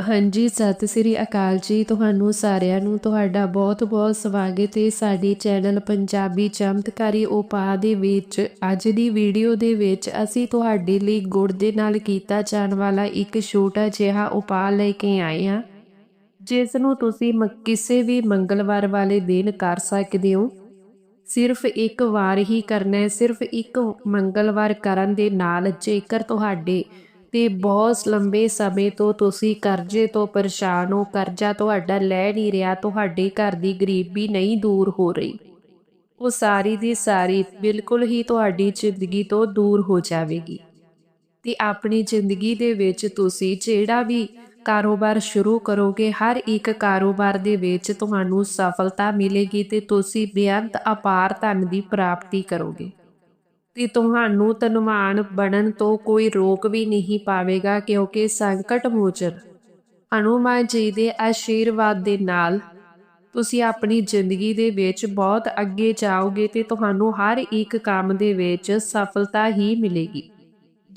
ਹਾਂਜੀ, ਸਤਿ ਸ੍ਰੀ ਅਕਾਲ ਜੀ। ਤੁਹਾਨੂੰ ਸਾਰਿਆਂ ਨੂੰ ਤੁਹਾਡਾ ਬਹੁਤ-ਬਹੁਤ ਸਵਾਗਤ ਹੈ ਸਾਡੇ ਚੈਨਲ ਪੰਜਾਬੀ ਚਮਤਕਾਰੀ ਉਪਾਅ ਦੇ ਵਿੱਚ। ਅੱਜ ਦੀ ਵੀਡੀਓ ਦੇ ਵਿੱਚ ਅਸੀਂ ਤੁਹਾਡੇ ਲਈ ਗੁੜ ਦੇ ਨਾਲ ਕੀਤਾ ਜਾਣ ਵਾਲਾ ਇੱਕ ਛੋਟਾ ਜਿਹਾ ਉਪਾਅ ਲੈ ਕੇ ਆਏ ਹਾਂ। ਜਿਸ ਨੂੰ ਤੁਸੀਂ ਮ- ਕਿਸੇ ਵੀ ਮੰਗਲਵਾਰ ਵਾਲੇ ਦਿਨ ਕਰ ਸਕਦੇ ਹੋ। ਸਿਰਫ ਇੱਕ ਵਾਰ ਹੀ ਕਰਨਾ ਹੈ, ਸਿਰਫ ਇੱਕ ਮੰਗਲਵਾਰ ਕਰਨ ਦੇ ਨਾਲ ਜੇਕਰ ਤੁਹਾਡੇ ਤੇ ਬਹੁਤ ਲੰਬੇ ਸਮੇਂ ਤੋਂ ਤੁਸੀਂ ਕਰਜ਼ੇ ਤੋਂ ਪਰੇਸ਼ਾਨ ਹੋ, ਕਰਜ਼ਾ ਤੁਹਾਡਾ ਲੈ ਨਹੀਂ ਰਿਹਾ, ਤੁਹਾਡੇ ਘਰ ਦੀ ਗਰੀਬੀ ਨਹੀਂ ਦੂਰ ਹੋ ਰਹੀ। ਉਹ ਸਾਰੀ ਦੀ ਸਾਰੀ ਬਿਲਕੁਲ ਹੀ ਤੁਹਾਡੀ ਜ਼ਿੰਦਗੀ ਤੋਂ ਦੂਰ ਹੋ ਜਾਵੇਗੀ। ਤੇ ਆਪਣੀ ਜ਼ਿੰਦਗੀ ਦੇ ਵਿੱਚ ਤੁਸੀਂ ਜਿਹੜਾ ਵੀ ਕਾਰੋਬਾਰ ਸ਼ੁਰੂ ਕਰੋਗੇ, ਹਰ ਇੱਕ ਕਾਰੋਬਾਰ ਦੇ ਵਿੱਚ ਤੁਹਾਨੂੰ ਸਫਲਤਾ ਮਿਲੇਗੀ ਤੇ ਤੁਸੀਂ ਬੇਅੰਤ, ਅਪਾਰ ਧਨ ਦੀ ਪ੍ਰਾਪਤੀ ਕਰੋਗੇ। ਤੇ ਤੁਹਾਨੂੰ ਧਨਵਾਨ ਬਣਨ ਤੋਂ ਕੋਈ ਰੋਕ ਵੀ ਨਹੀਂ ਪਾਵੇਗਾ ਕਿਉਂਕਿ ਸੰਕਟ ਮੋਚਨ। ਹਨੂਮਾਨ ਜੀ ਦੇ ਆਸ਼ੀਰਵਾਦ ਦੇ ਨਾਲ ਤੁਸੀਂ ਆਪਣੀ ਜ਼ਿੰਦਗੀ ਦੇ ਵਿੱਚ ਬਹੁਤ ਅੱਗੇ ਜਾਓਗੇ ਤੇ ਤੁਹਾਨੂੰ ਹਰ ਇੱਕ ਕੰਮ ਦੇ ਵਿੱਚ ਸਫਲਤਾ ਹੀ ਮਿਲੇਗੀ।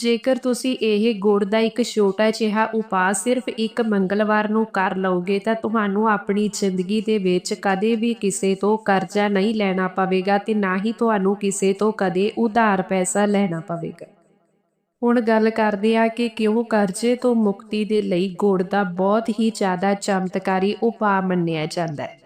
ਜੇਕਰ ਤੁਸੀਂ ਇਹ ਗੁੜ ਦਾ ਇੱਕ ਛੋਟਾ ਜਿਹਾ ਉਪਾਅ ਸਿਰਫ ਇੱਕ ਮੰਗਲਵਾਰ ਨੂੰ ਕਰ ਲਓਗੇ ਤਾਂ ਤੁਹਾਨੂੰ ਆਪਣੀ ਜ਼ਿੰਦਗੀ ਦੇ ਵਿੱਚ ਕਦੇ ਵੀ ਕਿਸੇ ਤੋਂ ਕਰਜ਼ਾ ਨਹੀਂ ਲੈਣਾ ਪਵੇਗਾ ਤੇ ਨਾ ਹੀ ਤੁਹਾਨੂੰ ਕਿਸੇ ਤੋਂ ਕਦੇ ਉਧਾਰ ਪੈਸਾ ਲੈਣਾ ਪਵੇਗਾ। ਹੁਣ ਗੱਲ ਕਰਦੇ ਆ ਕਿ ਕਿਉਂ ਕਰਜ਼ੇ ਤੋਂ ਮੁਕਤੀ ਦੇ ਲਈ ਗੁੜ ਦਾ ਬਹੁਤ ਹੀ ਜ਼ਿਆਦਾ ਚਮਤਕਾਰੀ ਉਪਾਅ ਮੰਨਿਆ ਜਾਂਦਾ ਹੈ।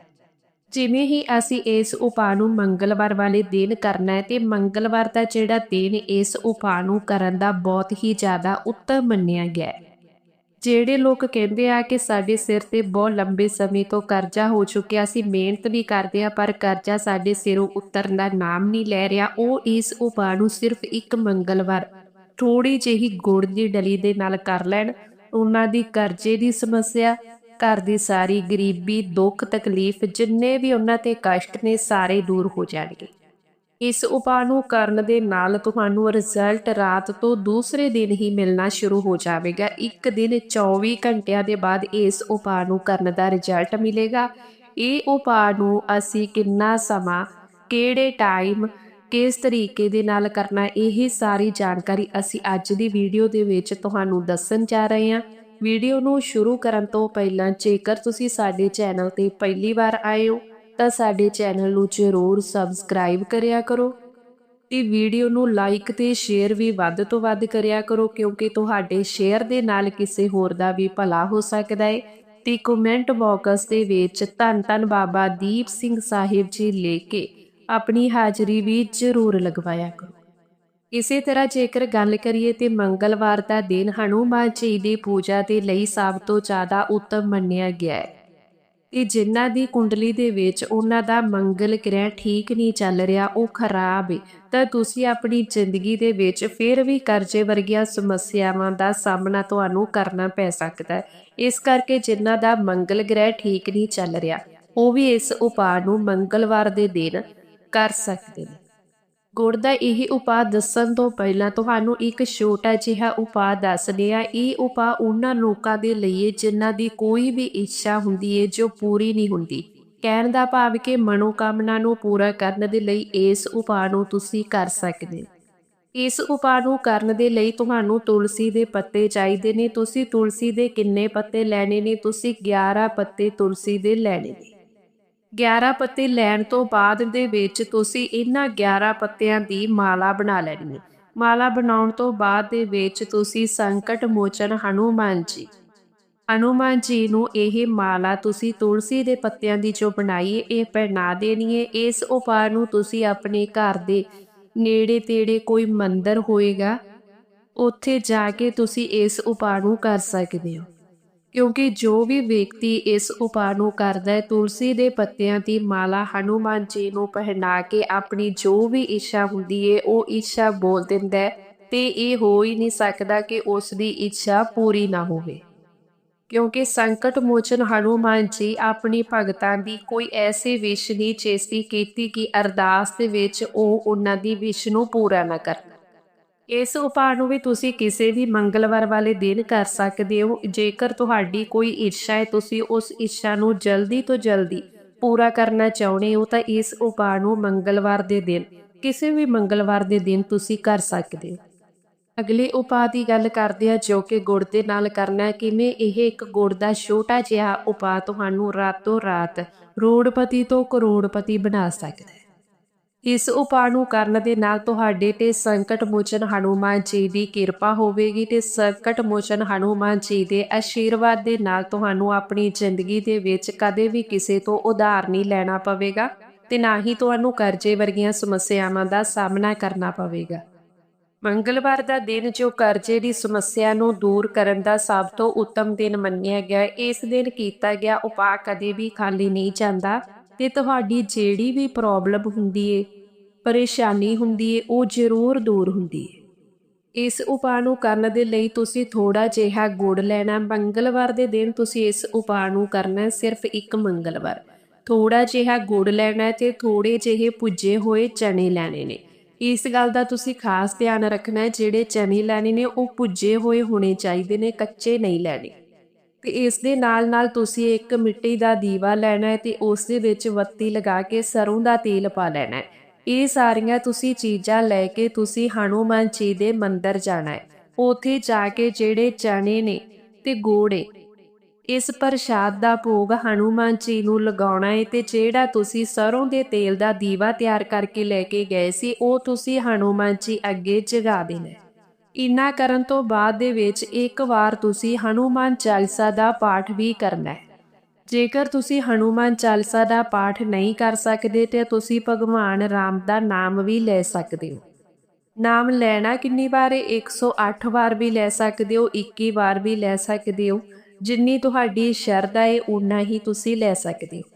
ਜਿਵੇਂ ਹੀ ਅਸੀਂ ਇਸ ਉਪਾਅ ਨੂੰ ਮੰਗਲਵਾਰ ਵਾਲੇ ਦਿਨ ਕਰਨਾ ਹੈ ਤੇ ਮੰਗਲਵਾਰ ਦਾ ਜਿਹੜਾ ਦਿਨ ਇਸ ਉਪਾਅ ਨੂੰ ਕਰਨ ਦਾ ਬਹੁਤ ਹੀ ਜ਼ਿਆਦਾ ਉੱਤਮ ਮੰਨਿਆ ਗਿਆ ਹੈ। ਜਿਹੜੇ ਲੋਕ ਕਹਿੰਦੇ ਆ ਕਿ ਸਾਡੇ ਸਿਰ ਤੇ ਬਹੁਤ ਲੰਬੇ ਸਮੇਂ ਤੋਂ ਕਰਜ਼ਾ ਹੋ ਚੁੱਕਿਆ, ਅਸੀਂ ਮਿਹਨਤ ਵੀ ਕਰਦੇ ਆ ਪਰ ਕਰਜ਼ਾ ਸਾਡੇ ਸਿਰੋਂ ਉਤਰਨ ਦਾ ਨਾਮ ਨਹੀਂ ਲੈ ਰਿਹਾ। ਉਹ ਇਸ ਉਪਾਅ ਨੂੰ ਸਿਰਫ ਇੱਕ ਮੰਗਲਵਾਰ ਥੋੜੀ ਜਿਹੀ ਗੁੜ ਦੀ ਡਲੀ ਦੇ ਨਾਲ ਕਰ ਲੈਣ। ਉਹਨਾਂ ਦੀ ਕਰਜ਼ੇ ਦੀ ਸਮੱਸਿਆ ਘਰ ਦੀ ਸਾਰੀ ਗਰੀਬੀ, ਦੁੱਖ, ਤਕਲੀਫ ਜਿੰਨੇ ਵੀ ਉਹਨਾਂ ਤੇ ਕਸ਼ਟ ਨੇ ਸਾਰੇ ਦੂਰ ਹੋ ਜਾਣਗੇ। ਇਸ ਉਪਾਅ ਨੂੰ ਕਰਨ ਦੇ ਨਾਲ ਤੁਹਾਨੂੰ ਰਿਜ਼ਲਟ ਰਾਤ ਤੋਂ ਦੂਸਰੇ ਦਿਨ ਹੀ ਮਿਲਣਾ ਸ਼ੁਰੂ ਹੋ ਜਾਵੇਗਾ। ਇੱਕ ਦਿਨ 24 ਘੰਟਿਆਂ ਦੇ ਬਾਅਦ ਇਸ ਉਪਾਅ ਨੂੰ ਕਰਨ ਦਾ ਰਿਜ਼ਲਟ ਮਿਲੇਗਾ। ਇਹ ਉਪਾਅ ਨੂੰ ਅਸੀਂ ਕਿੰਨਾ ਸਮਾਂ, ਕਿਹੜੇ ਟਾਈਮ ਕਿਸ ਤਰੀਕੇ ਦੇ ਨਾਲ ਕਰਨਾ, ਇਹ ਸਾਰੀ ਜਾਣਕਾਰੀ ਅਸੀਂ ਅੱਜ ਦੀ ਵੀਡੀਓ ਦੇ ਵਿੱਚ ਤੁਹਾਨੂੰ ਦੱਸਣ ਜਾ ਰਹੇ ਹਾਂ। ਵੀਡੀਓ ਨੂੰ ਸ਼ੁਰੂ ਕਰਨ ਤੋਂ ਪਹਿਲਾਂ ਜੇਕਰ ਤੁਸੀਂ ਸਾਡੇ ਚੈਨਲ ਤੇ ਪਹਿਲੀ ਵਾਰ ਆਏ ਹੋ, ਤਾਂ ਸਾਡੇ ਚੈਨਲ ਨੂੰ ਜ਼ਰੂਰ ਸਬਸਕ੍ਰਾਈਬ ਕਰਿਆ ਕਰੋ ਤੇ ਵੀਡੀਓ ਨੂੰ ਲਾਈਕ ਤੇ ਸ਼ੇਅਰ ਵੀ ਵੱਧ ਤੋਂ ਵੱਧ ਕਰਿਆ ਕਰੋ, ਕਿਉਂਕਿ ਤੁਹਾਡੇ ਸ਼ੇਅਰ ਦੇ ਨਾਲ ਕਿਸੇ ਹੋਰ ਦਾ ਵੀ ਭਲਾ ਹੋ ਸਕਦਾ ਹੈ ਤੇ ਕਮੈਂਟ ਬਾਕਸ ਦੇ ਵਿੱਚ ਧੰਨ ਧੰਨ ਬਾਬਾ ਦੀਪ ਸਿੰਘ ਸਾਹਿਬ ਜੀ ਲੈ ਕੇ ਆਪਣੀ ਹਾਜ਼ਰੀ ਵੀ ਜ਼ਰੂਰ ਲਗਵਾਇਆ ਕਰੋ। ਇਸੇ ਤਰ੍ਹਾਂ ਜੇਕਰ ਗੱਲ ਕਰੀਏ ਤੇ ਮੰਗਲਵਾਰ ਦਾ ਦਿਨ ਹਨੂਮਾਨ ਜੀ ਦੀ ਪੂਜਾ ਦੇ ਲਈ ਸਭ ਤੋਂ ਜ਼ਿਆਦਾ ਉੱਤਮ ਮੰਨਿਆ ਗਿਆ ਹੈ। ਤੇ ਜਿਨ੍ਹਾਂ ਦੀ ਕੁੰਡਲੀ ਦੇ ਵਿੱਚ ਉਹਨਾਂ ਦਾ ਮੰਗਲ ਗ੍ਰਹਿ ਠੀਕ ਨਹੀਂ ਚੱਲ ਰਿਹਾ, ਉਹ ਖਰਾਬ ਹੈ ਤਾਂ ਤੁਸੀਂ ਆਪਣੀ ਜ਼ਿੰਦਗੀ ਦੇ ਵਿੱਚ ਫਿਰ ਵੀ ਕਰਜ਼ੇ ਵਰਗੀਆਂ ਸਮੱਸਿਆਵਾਂ ਦਾ ਸਾਹਮਣਾ ਤੁਹਾਨੂੰ ਕਰਨਾ ਪੈ ਸਕਦਾ ਹੈ। ਇਸ ਕਰਕੇ ਜਿਨ੍ਹਾਂ ਦਾ ਮੰਗਲ ਗ੍ਰਹਿ ਠੀਕ ਨਹੀਂ ਚੱਲ ਰਿਹਾ, ਉਹ ਵੀ ਇਸ ਉਪਾਅ ਨੂੰ ਮੰਗਲਵਾਰ ਦੇ ਦਿਨ ਕਰ ਸਕਦੇ ਨੇ। ਗੁੜ ਦਾ ਇਹ ਉਪਾਅ ਦੱਸਣ ਤੋਂ ਪਹਿਲਾਂ ਤੁਹਾਨੂੰ ਇੱਕ ਛੋਟਾ ਜਿਹਾ ਉਪਾਅ ਦੱਸਦੇ ਆ ਇਹ ਉਪਾਅ ਉਹਨਾਂ ਲੋਕਾਂ ਦੇ ਲਈ ਹੈ ਜਿਨ੍ਹਾਂ ਦੀ ਕੋਈ ਵੀ ਇੱਛਾ ਹੁੰਦੀ ਹੈ ਜੋ ਪੂਰੀ ਨਹੀਂ ਹੁੰਦੀ। ਕਹਿਣ ਦਾ ਭਾਵ ਕਿ ਮਨੋਕਾਮਨਾ ਨੂੰ ਪੂਰਾ ਕਰਨ ਦੇ ਲਈ ਇਸ ਉਪਾਅ ਨੂੰ ਤੁਸੀਂ ਕਰ ਸਕਦੇ ਇਸ ਉਪਾਅ ਨੂੰ ਕਰਨ ਦੇ ਲਈ ਤੁਹਾਨੂੰ ਤੁਲਸੀ ਦੇ ਪੱਤੇ ਚਾਹੀਦੇ ਨੇ। ਤੁਸੀਂ ਤੁਲਸੀ ਦੇ ਕਿੰਨੇ ਪੱਤੇ ਲੈਣੇ ਨੇ? ਤੁਸੀਂ 11 ਪੱਤੇ ਤੁਲਸੀ ਦੇ ਲੈਣੇ ਨੇ। 11 ਪੱਤੇ ਲੈਣ ਤੋਂ ਬਾਅਦ ਦੇ ਵਿੱਚ ਤੁਸੀਂ ਇਹਨਾਂ 11 ਪੱਤਿਆਂ ਦੀ ਮਾਲਾ ਬਣਾ ਲੈਣੀ। ਹੈ ਮਾਲਾ ਬਣਾਉਣ ਤੋਂ ਬਾਅਦ ਦੇ ਵਿੱਚ ਤੁਸੀਂ ਸੰਕਟ ਮੋਚਨ ਹਨੂਮਾਨ ਜੀ। ਹਨੂਮਾਨ ਜੀ ਨੂੰ ਇਹ ਮਾਲਾ ਤੁਸੀਂ ਤੁਲਸੀ ਦੇ ਪੱਤਿਆਂ ਦੀ ਜੋ ਬਣਾਈ ਇਹ ਪਹਿਨਾ ਦੇਣੀ ਹੈ ਇਸ ਉਪਾਅ ਨੂੰ ਤੁਸੀਂ ਆਪਣੇ ਘਰ ਦੇ ਨੇੜੇ ਤੇੜੇ ਕੋਈ ਮੰਦਰ ਹੋਏਗਾ, ਉੱਥੇ ਜਾ ਕੇ ਤੁਸੀਂ ਇਸ ਉਪਾਅ ਨੂੰ ਕਰ ਸਕਦੇ ਹੋ। ਕਿਉਂਕਿ ਜੋ ਵੀ ਵਿਅਕਤੀ ਇਸ ਉਪਾਅ ਨੂੰ ਕਰਦਾ ਹੈ, ਤੁਲਸੀ ਦੇ ਪੱਤਿਆਂ ਦੀ ਮਾਲਾ ਹਨੂਮਾਨ ਜੀ ਨੂੰ ਪਹਿਨਾ ਕੇ ਆਪਣੀ ਜੋ ਵੀ ਇੱਛਾ ਹੁੰਦੀ ਹੈ ਉਹ ਇੱਛਾ ਬੋਲ ਦਿੰਦਾ ਹੈ ਤੇ ਇਹ ਹੋ ਹੀ ਨਹੀਂ ਸਕਦਾ ਕਿ ਉਸ ਦੀ ਇੱਛਾ ਪੂਰੀ ਨਾ ਹੋਵੇ। ਕਿਉਂਕਿ ਸੰਕਟ ਮੋਚਨ ਹਨੂਮਾਨ ਜੀ ਆਪਣੀ ਭਗਤਾਂ ਦੀ ਕੋਈ ਐਸੀ ਵਿਸ਼ ਨਹੀਂ ਚੇਸਤੀ ਕੀਤੀ ਕਿ ਅਰਦਾਸ ਦੇ ਵਿੱਚ ਉਹ ਉਹਨਾਂ ਦੀ ਵਿਸ਼ ਨੂੰ ਪੂਰਾ ਨਾ ਕਰਨ। ਇਸ ਉਪਾਅ ਨੂੰ ਵੀ ਤੁਸੀਂ ਕਿਸੇ ਵੀ ਮੰਗਲਵਾਰ ਵਾਲੇ ਦਿਨ ਕਰ ਸਕਦੇ ਹੋ। ਜੇਕਰ ਤੁਹਾਡੀ ਕੋਈ ਇੱਛਾ ਹੈ, ਤੁਸੀਂ ਉਸ ਇੱਛਾ ਨੂੰ ਜਲਦੀ ਤੋਂ ਜਲਦੀ ਪੂਰਾ ਕਰਨਾ ਚਾਹੁੰਦੇ ਹੋ, ਤਾਂ ਇਸ ਉਪਾਅ ਨੂੰ ਮੰਗਲਵਾਰ ਦੇ ਦਿਨ, ਕਿਸੇ ਵੀ ਮੰਗਲਵਾਰ ਦੇ ਦਿਨ ਤੁਸੀਂ ਕਰ ਸਕਦੇ ਹੋ। ਅਗਲੇ ਉਪਾਅ ਦੀ ਗੱਲ ਕਰਦੇ ਆ ਜੋ ਕਿ ਗੁੜ ਦੇ ਨਾਲ ਕਰਨਾ ਹੈ। ਕਿਵੇਂ? ਇਹ ਇੱਕ ਗੁੜ ਦਾ ਛੋਟਾ ਜਿਹਾ ਉਪਾਅ ਤੁਹਾਨੂੰ ਰਾਤੋਂ ਰਾਤ ਕਰੋੜਪਤੀ ਤੋਂ ਕਰੋੜਪਤੀ ਬਣਾ ਸਕਦਾ ਹੈ। ਇਸ ਉਪਾਅ ਨੂੰ ਕਰਨ ਦੇ ਨਾਲ ਤੁਹਾਡੇ ਤੇ ਸੰਕਟ ਮੋਚਨ ਹਨੂਮਾਨ ਜੀ ਦੀ ਕਿਰਪਾ ਹੋਵੇਗੀ ਤੇ ਸੰਕਟ ਮੋਚਨ ਹਨੂਮਾਨ ਜੀ ਦੇ ਆਸ਼ੀਰਵਾਦ ਦੇ ਨਾਲ ਤੁਹਾਨੂੰ ਆਪਣੀ ਜ਼ਿੰਦਗੀ ਦੇ ਵਿੱਚ ਕਦੇ ਵੀ ਕਿਸੇ ਤੋਂ ਉਧਾਰ ਨਹੀਂ ਲੈਣਾ ਪਵੇਗਾ ਤੇ ਨਾ ਹੀ ਤੁਹਾਨੂੰ ਕਰਜ਼ੇ ਵਰਗੀਆਂ ਸਮੱਸਿਆਵਾਂ ਦਾ ਸਾਹਮਣਾ ਕਰਨਾ ਪਵੇਗਾ। ਮੰਗਲਵਾਰ ਦਾ ਦਿਨ ਜੋ ਕਰਜ਼ੇ ਦੀ ਸਮੱਸਿਆ ਨੂੰ ਦੂਰ ਕਰਨ ਦਾ ਸਭ ਤੋਂ ਉੱਤਮ ਦਿਨ ਮੰਨਿਆ ਗਿਆ, ਇਸ ਦਿਨ ਕੀਤਾ ਗਿਆ ਉਪਾਅ ਕਦੇ ਵੀ ਖਾਲੀ ਨਹੀਂ ਜਾਂਦਾ। ਤੇ ਤੁਹਾਡੀ ਜਿਹੜੀ ਵੀ ਪ੍ਰੋਬਲਮ ਹੁੰਦੀ ਏ, ਪਰੇਸ਼ਾਨੀ ਹੁੰਦੀ ਏ, ਉਹ ਜ਼ਰੂਰ ਦੂਰ ਹੁੰਦੀ ਏ। ਇਸ ਉਪਾਅ ਨੂੰ ਕਰਨ ਦੇ ਲਈ ਤੁਸੀਂ ਥੋੜਾ ਜਿਹਾ ਗੁੜ ਲੈਣਾ, ਮੰਗਲਵਾਰ ਦੇ ਦਿਨ ਤੁਸੀਂ ਇਸ ਉਪਾਅ ਨੂੰ ਕਰਨਾ ਸਿਰਫ ਇੱਕ ਮੰਗਲਵਾਰ। ਥੋੜਾ ਜਿਹਾ ਗੁੜ ਲੈਣਾ ਹੈ ਤੇ ਥੋੜੇ ਜਿਹੇ ਪੁੱਜੇ ਹੋਏ ਚਨੇ ਲੈਣੇ ਨੇ। ਇਸ ਗੱਲ ਦਾ ਤੁਸੀਂ ਖਾਸ ਧਿਆਨ ਰੱਖਣਾ ਜਿਹੜੇ ਚਨੇ ਲੈਣੇ ਨੇ, ਉਹ ਪੁੱਜੇ ਹੋਏ ਹੋਣੇ ਚਾਹੀਦੇ ਨੇ, ਕੱਚੇ ਨਹੀਂ ਲੈਣੇ। ਤੇ ਇਸ ਦੇ ਨਾਲ ਨਾਲ ਤੁਸੀਂ ਇੱਕ ਮਿੱਟੀ ਦਾ ਦੀਵਾ ਲੈਣਾ ਹੈ ਤੇ ਉਸ ਦੇ ਵਿੱਚ ਬੱਤੀ ਲਗਾ ਕੇ ਸਰੋਂ ਦਾ ਤੇਲ ਪਾ ਲੈਣਾ ਹੈ। ਇਹ ਸਾਰੀਆਂ ਤੁਸੀਂ ਚੀਜ਼ਾਂ ਲੈ ਕੇ ਤੁਸੀਂ ਹਨੂਮਾਨ ਜੀ ਦੇ ਮੰਦਿਰ ਜਾਣਾ ਹੈ। ਉੱਥੇ ਜਾ ਕੇ ਜਿਹੜੇ ਚਣੇ ਨੇ ਤੇ ਗੋੜੇ ਇਸ ਪ੍ਰਸ਼ਾਦ ਦਾ ਭੋਗ ਹਨੂਮਾਨ ਜੀ ਨੂੰ ਲਗਾਉਣਾ ਹੈ ਤੇ ਜਿਹੜਾ ਤੁਸੀਂ ਸਰੋਂ ਦੇ ਤੇਲ ਦਾ ਦੀਵਾ ਤਿਆਰ ਕਰਕੇ ਲੈ ਕੇ ਗਏ ਸੀ, ਉਹ ਤੁਸੀਂ ਹਨੂਮਾਨ ਜੀ ਅੱਗੇ ਜਗਾ ਦੇਣਾ ਇੰਨਾ ਕਰਨ ਤੋਂ ਬਾਅਦ ਦੇ ਵਿੱਚ ਇੱਕ ਵਾਰ ਤੁਸੀਂ ਹਨੂਮਾਨ ਚਾਲੀਸਾ ਦਾ ਪਾਠ ਵੀ ਕਰਨਾ ਹੈ। ਜੇਕਰ ਤੁਸੀਂ ਹਨੂਮਾਨ ਚਾਲੀਸਾ ਦਾ ਪਾਠ ਨਹੀਂ ਕਰ ਸਕਦੇ ਤੇ ਤੁਸੀਂ ਭਗਵਾਨ ਰਾਮ ਦਾ ਨਾਮ ਵੀ ਲੈ ਸਕਦੇ ਹੋ। ਨਾਮ ਲੈਣਾ ਕਿੰਨੀ ਵਾਰ ਹੈ? 108 ਵਾਰ ਵੀ ਲੈ ਸਕਦੇ ਹੋ 21 ਵਾਰ ਵੀ ਲੈ ਸਕਦੇ ਹੋ। ਜਿੰਨੀ ਤੁਹਾਡੀ ਸ਼ਰਧਾ ਹੈ ਉਨਾ ਹੀ ਤੁਸੀਂ ਲੈ ਸਕਦੇ ਹੋ।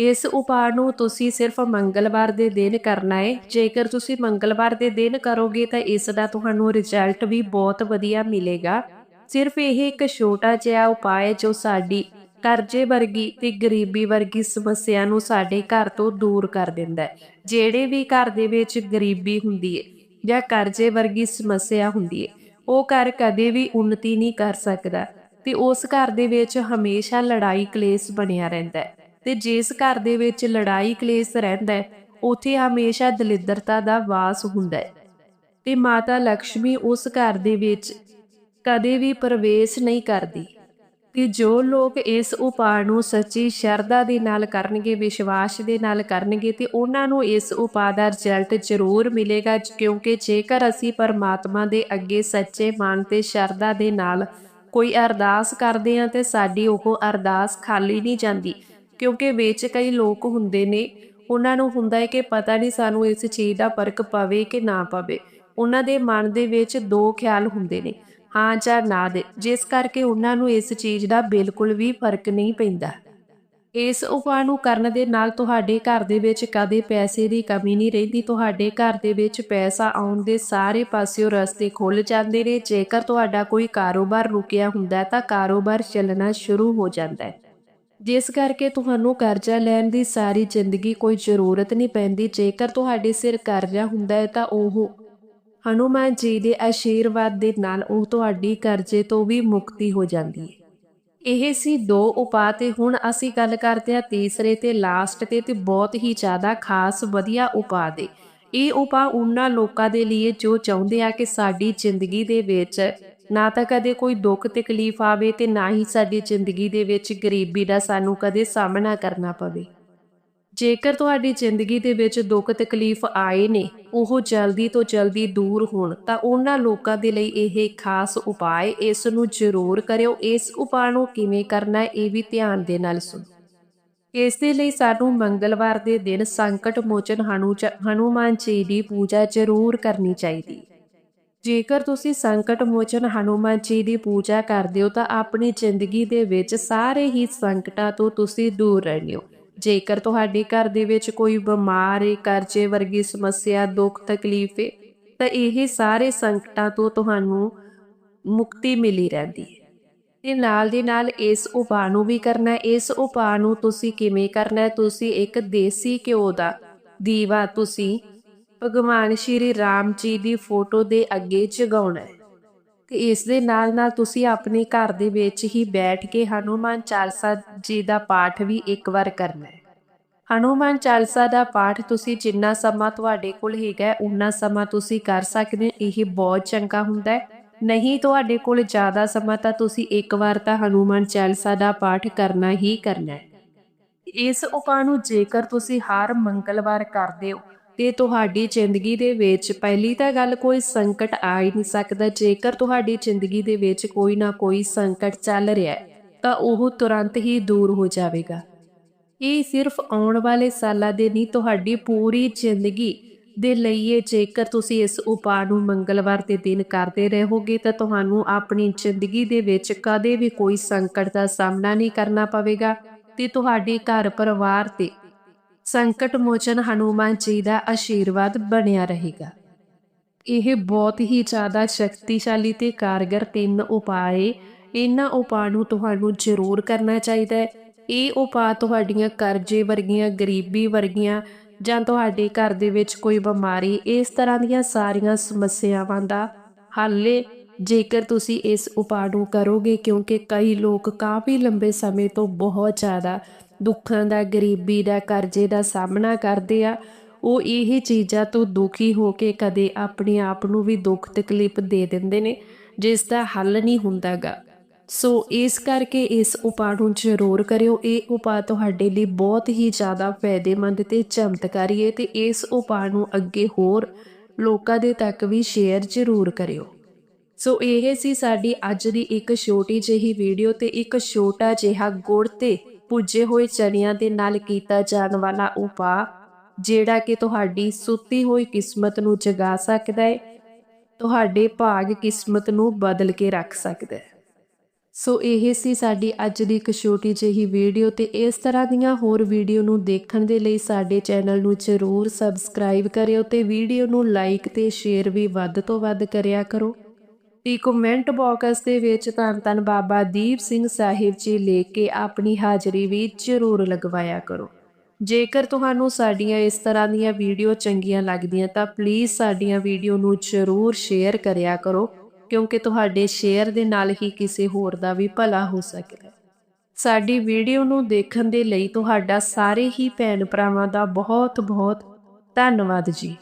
ਇਸ ਉਪਾਅ ਨੂੰ ਤੁਸੀਂ ਸਿਰਫ ਮੰਗਲਵਾਰ ਦੇ ਦਿਨ ਕਰਨਾ ਹੈ ਜੇਕਰ ਤੁਸੀਂ ਮੰਗਲਵਾਰ ਦੇ ਦਿਨ ਕਰੋਗੇ ਤਾਂ ਇਸ ਦਾ ਤੁਹਾਨੂੰ ਰਿਜ਼ਲਟ ਵੀ ਬਹੁਤ ਵਧੀਆ ਮਿਲੇਗਾ। ਸਿਰਫ ਇਹ ਇੱਕ ਛੋਟਾ ਜਿਹਾ ਉਪਾਅ ਹੈ ਜੋ ਸਾਡੀ ਕਰਜ਼ੇ ਵਰਗੀ ਤੇ ਗਰੀਬੀ ਵਰਗੀ ਸਮੱਸਿਆ ਨੂੰ ਸਾਡੇ ਘਰ ਤੋਂ ਦੂਰ ਕਰ ਦਿੰਦਾ ਹੈ ਜਿਹੜੇ ਵੀ ਘਰ ਦੇ ਵਿੱਚ ਗਰੀਬੀ ਹੁੰਦੀ ਹੈ ਜਾਂ ਕਰਜ਼ੇ ਵਰਗੀ ਸਮੱਸਿਆ ਹੁੰਦੀ ਹੈ ਉਹ ਘਰ ਕਦੇ ਵੀ ਉન્નਤੀ ਨਹੀਂ ਕਰ ਸਕਦਾ ਤੇ ਉਸ ਘਰ ਦੇ ਵਿੱਚ ਹਮੇਸ਼ਾ ਲੜਾਈ ਕਲੇਸ਼ ਬਣਿਆ ਰਹਿੰਦਾ ਹੈ ਤੇ ਜਿਸ ਘਰ ਦੇ ਵਿੱਚ ਲੜਾਈ ਕਲੇਸ਼ ਰਹਿੰਦਾ ਹੈ, ਉੱਥੇ ਹਮੇਸ਼ਾ ਦਲਿੱਦਰਤਾ ਦਾ ਵਾਸ ਹੁੰਦਾ ਹੈ। ਤੇ ਮਾਤਾ ਲక్ష్ਮੀ ਉਸ ਘਰ ਦੇ ਵਿੱਚ ਕਦੇ ਵੀ ਪ੍ਰਵੇਸ਼ ਨਹੀਂ ਕਰਦੀ ਕਿ ਜੋ ਲੋਕ ਇਸ ਉਪਾਅ ਨੂੰ ਸੱਚੀ ਸ਼ਰਧਾ ਦੇ ਨਾਲ ਕਰਨਗੇ, ਵਿਸ਼ਵਾਸ ਦੇ ਨਾਲ ਕਰਨਗੇ ਤੇ ਉਹਨਾਂ ਨੂੰ ਇਸ ਉਪਾਅ ਦਾ ਰਿਜ਼ਲਟ ਜ਼ਰੂਰ ਮਿਲੇਗਾ, ਕਿਉਂਕਿ ਜੇਕਰ ਅਸੀਂ ਪਰਮਾਤਮਾ ਦੇ ਅੱਗੇ ਸੱਚੇ ਮਨ ਤੇ ਸ਼ਰਧਾ ਦੇ ਨਾਲ ਕੋਈ ਅਰਦਾਸ ਕਰਦੇ ਹਾਂ ਤੇ ਸਾਡੀ ਉਹ ਅਰਦਾਸ ਖਾਲੀ ਨਹੀਂ ਜਾਂਦੀ ਕਿਉਂਕਿ ਵਿੱਚ ਕਈ ਲੋਕ ਹੁੰਦੇ ਨੇ, ਉਹਨਾਂ ਨੂੰ ਹੁੰਦਾ ਹੈ ਕਿ ਪਤਾ ਨਹੀਂ ਸਾਨੂੰ ਇਸ ਚੀਜ਼ ਦਾ ਫ਼ਰਕ ਪਵੇ ਕਿ ਨਾ ਪਵੇ। ਉਹਨਾਂ ਦੇ ਮਨ ਦੇ ਵਿੱਚ ਦੋ ਖਿਆਲ ਹੁੰਦੇ ਨੇ, ਹਾਂ ਜਾਂ ਨਾ ਦੇ। ਜਿਸ ਕਰਕੇ ਉਹਨਾਂ ਨੂੰ ਇਸ ਚੀਜ਼ ਦਾ ਬਿਲਕੁਲ ਵੀ ਫ਼ਰਕ ਨਹੀਂ ਪੈਂਦਾ। ਇਸ ਉਪਾਅ ਨੂੰ ਕਰਨ ਦੇ ਨਾਲ ਤੁਹਾਡੇ ਘਰ ਦੇ ਵਿੱਚ ਕਦੇ ਪੈਸੇ ਦੀ ਕਮੀ ਨਹੀਂ ਰਹਿੰਦੀ। ਤੁਹਾਡੇ ਘਰ ਦੇ ਵਿੱਚ ਪੈਸਾ ਆਉਣ ਦੇ ਸਾਰੇ ਪਾਸਿਓਂ ਰਸਤੇ ਖੁੱਲ ਜਾਂਦੇ ਨੇ। ਜੇਕਰ ਤੁਹਾਡਾ ਕੋਈ ਕਾਰੋਬਾਰ ਰੁਕਿਆ ਹੁੰਦਾ ਤਾਂ ਕਾਰੋਬਾਰ ਚੱਲਣਾ ਸ਼ੁਰੂ ਹੋ ਜਾਂਦਾ ਹੈ। ਜਿਸ ਕਰਕੇ ਤੁਹਾਨੂੰ ਕਰਜ਼ਾ ਲੈਣ ਦੀ ਸਾਰੀ ਜ਼ਿੰਦਗੀ ਕੋਈ ਜ਼ਰੂਰਤ ਨਹੀਂ ਪੈਂਦੀ। ਜੇਕਰ ਤੁਹਾਡੇ ਸਿਰ ਕਰਜ਼ਾ ਹੁੰਦਾ ਹੈ ਤਾਂ ਉਹ ਹਨੂਮਾਨ ਜੀ ਦੇ ਆਸ਼ੀਰਵਾਦ ਦੇ ਨਾਲ ਉਹ ਤੁਹਾਡੀ ਕਰਜ਼ੇ ਤੋਂ ਵੀ ਮੁਕਤੀ ਹੋ ਜਾਂਦੀ ਹੈ। ਇਹ ਸੀ ਦੋ ਉਪਾਅ ਤੇ ਹੁਣ ਅਸੀਂ ਗੱਲ ਕਰਦੇ ਹਾਂ ਤੀਸਰੇ ਤੇ ਲਾਸਟ ਤੇ ਤੇ ਬਹੁਤ ਹੀ ਜ਼ਿਆਦਾ ਖਾਸ ਵਧੀਆ ਉਪਾਅ ਦੇ। ਇਹ ਉਪਾਅ ਉਹਨਾਂ ਲੋਕਾਂ ਦੇ ਲਈ ਜੋ ਚਾਹੁੰਦੇ ਆ ਕਿ ਸਾਡੀ ਜ਼ਿੰਦਗੀ ਦੇ ਵਿੱਚ ਨਾ ਤਾਂ ਕਦੇ ਕੋਈ ਦੁੱਖ ਤਕਲੀਫ ਆਵੇ ਤੇ ਨਾ ਹੀ ਸਾਡੀ ਜ਼ਿੰਦਗੀ ਦੇ ਵਿੱਚ ਗਰੀਬੀ ਦਾ ਸਾਨੂੰ ਕਦੇ ਸਾਹਮਣਾ ਕਰਨਾ ਪਵੇ। ਜੇਕਰ ਤੁਹਾਡੀ ਜ਼ਿੰਦਗੀ ਦੇ ਵਿੱਚ ਦੁੱਖ ਤਕਲੀਫ ਆਏ ਨੇ, ਉਹ ਜਲਦੀ ਤੋਂ ਜਲਦੀ ਦੂਰ ਹੋਣ, ਤਾਂ ਉਹਨਾਂ ਲੋਕਾਂ ਦੇ ਲਈ ਇਹ ਖਾਸ ਉਪਾਅ ਇਸ ਨੂੰ ਜ਼ਰੂਰ ਕਰਿਓ। ਇਸ ਉਪਾਅ ਨੂੰ ਕਿਵੇਂ ਕਰਨਾ ਇਹ ਵੀ ਧਿਆਨ ਦੇ ਨਾਲ ਸੁਣੋ। ਇਸ ਦੇ ਲਈ ਸਾਨੂੰ ਮੰਗਲਵਾਰ ਦੇ ਦਿਨ ਸੰਕਟ ਮੋਚਨ ਹਨੂ ਹਨੂਮਾਨ ਜੀ ਦੀ ਪੂਜਾ ਜ਼ਰੂਰ ਕਰਨੀ ਚਾਹੀਦੀ ਜੇਕਰ ਤੁਸੀਂ ਸੰਕਟ ਮੋਚਨ ਹਨੂਮਾਨ ਜੀ ਦੀ ਪੂਜਾ ਕਰਦੇ ਹੋ, ਤਾਂ ਆਪਣੀ ਜ਼ਿੰਦਗੀ ਦੇ ਵਿੱਚ ਸਾਰੇ ਹੀ ਸੰਕਟਾਂ ਤੋਂ ਤੁਸੀਂ ਦੂਰ ਰਹਿੰਦੇ ਹੋ। ਜੇਕਰ ਤੁਹਾਡੇ ਘਰ ਦੇ ਵਿੱਚ ਕੋਈ ਬਿਮਾਰ ਹੈ ਕਰਜ਼ੇ ਵਰਗੀ ਸਮੱਸਿਆ, ਦੁੱਖ, ਤਕਲੀਫ ਹੈ ਤਾਂ ਇਹ ਸਾਰੇ ਸੰਕਟਾਂ ਤੋਂ ਤੁਹਾਨੂੰ ਮੁਕਤੀ ਮਿਲੀ ਰਹਿੰਦੀ ਹੈ ਤੇ ਨਾਲ ਦੀ ਨਾਲ ਇਸ ਉਪਾਅ ਨੂੰ ਵੀ ਕਰਨਾ ਇਸ ਉਪਾਅ ਨੂੰ ਤੁਸੀਂ ਕਿਵੇਂ ਕਰਨਾ ਤੁਸੀਂ ਇੱਕ ਦੇਸੀ ਘਿਓ ਦਾ ਦੀਵਾ ਤੁਸੀਂ ਭਗਵਾਨ ਸ਼੍ਰੀ ਰਾਮ ਜੀ ਦੀ ਫੋਟੋ ਦੇ ਅੱਗੇ ਜਗਾਉਣਾ ਹੈ ਤੇ ਇਸ ਦੇ ਨਾਲ ਨਾਲ ਤੁਸੀਂ ਆਪਣੇ ਘਰ ਦੇ ਵਿੱਚ ਹੀ ਬੈਠ ਕੇ ਹਨੂਮਾਨ ਚਾਲਸਾ ਜੀ ਦਾ ਪਾਠ ਵੀ ਇੱਕ ਵਾਰ ਕਰਨਾ ਹੈ। ਹਨੂਮਾਨ ਚਾਲੀਸਾ ਦਾ ਪਾਠ ਤੁਸੀਂ ਜਿੰਨਾ ਸਮਾਂ ਤੁਹਾਡੇ ਕੋਲ ਹੈਗਾ ਹੈ, ਉਨਾ ਸਮਾਂ ਤੁਸੀਂ ਕਰ ਸਕਦੇ ਹੋ। ਇਹ ਬਹੁਤ ਚੰਗਾ ਹੁੰਦਾ ਹੈ। ਨਹੀਂ ਤੁਹਾਡੇ ਕੋਲ ਜ਼ਿਆਦਾ ਸਮਾਂ ਤਾਂ ਤੁਸੀਂ ਇੱਕ ਵਾਰ ਤਾਂ ਹਨੂਮਾਨ ਚਾਲੀਸਾ ਦਾ ਪਾਠ ਕਰਨਾ ਹੀ ਕਰਨਾ ਹੈ। ਇਸ ਉਪਾਅ ਨੂੰ ਜੇਕਰ ਤੁਸੀਂ ਹਰ ਮੰਗਲਵਾਰ ਕਰਦੇ ਹੋ ਤੇ ਤੁਹਾਡੀ ਜ਼ਿੰਦਗੀ ਦੇ ਵਿੱਚ ਪਹਿਲੀ ਤਾਂ ਗੱਲ ਕੋਈ ਸੰਕਟ ਆ ਹੀ ਨਹੀਂ ਸਕਦਾ। ਜੇਕਰ ਤੁਹਾਡੀ ਜ਼ਿੰਦਗੀ ਦੇ ਵਿੱਚ ਕੋਈ ਨਾ ਕੋਈ ਸੰਕਟ ਚੱਲ ਰਿਹਾ ਹੈ, ਤਾਂ ਉਹ ਤੁਰੰਤ ਹੀ ਦੂਰ ਹੋ ਜਾਵੇਗਾ। ਇਹ ਸਿਰਫ ਆਉਣ ਵਾਲੇ ਸਾਲਾਂ ਦੇ ਨਹੀਂ, ਤੁਹਾਡੀ ਪੂਰੀ ਜ਼ਿੰਦਗੀ ਦੇ ਲਈ ਜੇਕਰ ਤੁਸੀਂ ਇਸ ਉਪਾਅ ਨੂੰ ਮੰਗਲਵਾਰ ਦੇ ਦਿਨ ਕਰਦੇ ਰਹੋਗੇ, ਤਾਂ ਤੁਹਾਨੂੰ ਆਪਣੀ ਜ਼ਿੰਦਗੀ ਦੇ ਵਿੱਚ ਕਦੇ ਵੀ ਕੋਈ ਸੰਕਟ ਦਾ ਸਾਹਮਣਾ ਨਹੀਂ ਕਰਨਾ ਪਵੇਗਾ ਤੇ ਤੁਹਾਡੇ ਘਰ ਪਰਿਵਾਰ ਤੇ ਸੰਕਟ ਮੋਚਨ ਹਨੂਮਾਨ ਜੀ ਦਾ ਆਸ਼ੀਰਵਾਦ ਬਣਿਆ ਰਹੇਗਾ। ਇਹ ਬਹੁਤ ਹੀ ਜ਼ਿਆਦਾ ਸ਼ਕਤੀਸ਼ਾਲੀ ਤੇ ਕਾਰਗਰ ਤਿੰਨ ਉਪਾਅ ਇਹਨਾਂ ਉਪਾਅ ਨੂੰ ਤੁਹਾਨੂੰ ਜ਼ਰੂਰ ਕਰਨਾ ਚਾਹੀਦਾ ਹੈ। ਇਹ ਉਪਾਅ ਤੁਹਾਡੀਆਂ ਕਰਜ਼ੇ ਵਰਗੀਆਂ, ਗਰੀਬੀ ਵਰਗੀਆਂ ਜਾਂ ਤੁਹਾਡੇ ਘਰ ਦੇ ਵਿੱਚ ਕੋਈ ਬਿਮਾਰੀ, ਇਸ ਤਰ੍ਹਾਂ ਦੀਆਂ ਸਾਰੀਆਂ ਸਮੱਸਿਆਵਾਂ ਦਾ ਹੱਲ ਏ ਜੇਕਰ ਤੁਸੀਂ ਇਸ ਉਪਾਅ ਨੂੰ ਕਰੋਗੇ, ਕਿਉਂਕਿ ਕਈ ਲੋਕ ਕਾਫੀ ਲੰਬੇ ਸਮੇਂ ਤੋਂ ਬਹੁਤ ਜ਼ਿਆਦਾ ਦੁੱਖਾਂ ਦਾ, ਗਰੀਬੀ ਦਾ, ਕਰਜ਼ੇ ਦਾ ਸਾਹਮਣਾ ਕਰਦੇ ਆ, ਉਹ ਇਹ ਚੀਜ਼ਾਂ ਤੋਂ ਦੁਖੀ ਹੋ ਕੇ ਕਦੇ ਆਪਣੇ ਆਪ ਨੂੰ ਵੀ ਦੁੱਖ ਤਕਲੀਫ ਦੇ ਦਿੰਦੇ ਨੇ, ਜਿਸ ਦਾ ਹੱਲ ਨਹੀਂ ਹੁੰਦਾਗਾ। ਸੋ ਇਸ ਕਰਕੇ ਇਸ ਉਪਾਅ ਨੂੰ ਜ਼ਰੂਰ ਕਰਿਓ। ਇਹ ਉਪਾਅ ਤੁਹਾਡੇ ਲਈ ਬਹੁਤ ਹੀ ਜ਼ਿਆਦਾ ਫਾਇਦੇਮੰਦ ਤੇ ਚਮਤਕਾਰੀ ਹੈ ਤੇ ਇਸ ਉਪਾਅ ਨੂੰ ਅੱਗੇ ਹੋਰ ਲੋਕਾਂ ਦੇ ਤੱਕ ਵੀ ਸ਼ੇਅਰ ਜ਼ਰੂਰ ਕਰਿਓ। ਸੋ ਇਹ ਸੀ ਸਾਡੀ ਅੱਜ ਦੀ ਇੱਕ ਛੋਟੀ ਜਿਹੀ ਵੀਡੀਓ ਤੇ ਇੱਕ ਛੋਟਾ ਜਿਹਾ ਗੁੜ ਤੇ ਪੁੱਜੇ ਹੋਏ ਚਣਿਆਂ ਦੇ ਨਾਲ ਕੀਤਾ ਜਾਣ ਵਾਲਾ ਉਪਾਅ, ਜਿਹੜਾ ਕਿ ਤੁਹਾਡੀ ਸੁੱਤੀ ਹੋਈ ਕਿਸਮਤ ਨੂੰ ਜਗਾ ਸਕਦਾ ਹੈ, ਤੁਹਾਡੇ ਭਾਗ ਕਿਸਮਤ ਨੂੰ ਬਦਲ ਕੇ ਰੱਖ ਸਕਦਾ ਹੈ। ਸੋ ਇਹ ਸੀ ਸਾਡੀ ਅੱਜ ਦੀ ਇੱਕ ਛੋਟੀ ਜਿਹੀ ਵੀਡੀਓ ਤੇ ਇਸ ਤਰ੍ਹਾਂ ਦੀਆਂ ਹੋਰ ਵੀਡੀਓ ਨੂੰ ਦੇਖਣ ਦੇ ਲਈ ਸਾਡੇ ਚੈਨਲ ਨੂੰ ਜ਼ਰੂਰ ਸਬਸਕ੍ਰਾਈਬ ਕਰਿਓ ਤੇ ਵੀਡੀਓ ਨੂੰ ਲਾਈਕ ਤੇ ਸ਼ੇਅਰ ਵੀ ਵੱਧ ਤੋਂ ਵੱਧ ਕਰਿਆ ਕਰੋ। ਤੇ ਕਮੈਂਟ ਬਾਕਸ ਦੇ ਵਿੱਚ ਧੰਨ ਧੰਨ ਬਾਬਾ ਦੀਪ ਸਿੰਘ ਸਾਹਿਬ ਜੀ ਲਿਖ ਕੇ ਆਪਣੀ ਹਾਜ਼ਰੀ ਵੀ ਜ਼ਰੂਰ ਲਗਵਾਇਆ ਕਰੋ। ਜੇਕਰ ਤੁਹਾਨੂੰ ਸਾਡੀਆਂ ਇਸ ਤਰ੍ਹਾਂ ਦੀਆਂ ਵੀਡੀਓ ਚੰਗੀਆਂ ਲੱਗਦੀਆਂ ਤਾਂ ਪਲੀਜ਼ ਸਾਡੀਆਂ ਵੀਡੀਓ ਨੂੰ ਜ਼ਰੂਰ ਸ਼ੇਅਰ ਕਰਿਆ ਕਰੋ, ਕਿਉਂਕਿ ਤੁਹਾਡੇ ਸ਼ੇਅਰ ਦੇ ਨਾਲ ਹੀ ਕਿਸੇ ਹੋਰ ਦਾ ਵੀ ਭਲਾ ਹੋ ਸਕਦਾ ਸਾਡੀ ਵੀਡੀਓ ਨੂੰ ਦੇਖਣ ਦੇ ਲਈ ਤੁਹਾਡਾ ਸਾਰੇ ਹੀ ਭੈਣ ਭਰਾਵਾਂ ਦਾ ਬਹੁਤ ਬਹੁਤ ਧੰਨਵਾਦ ਜੀ।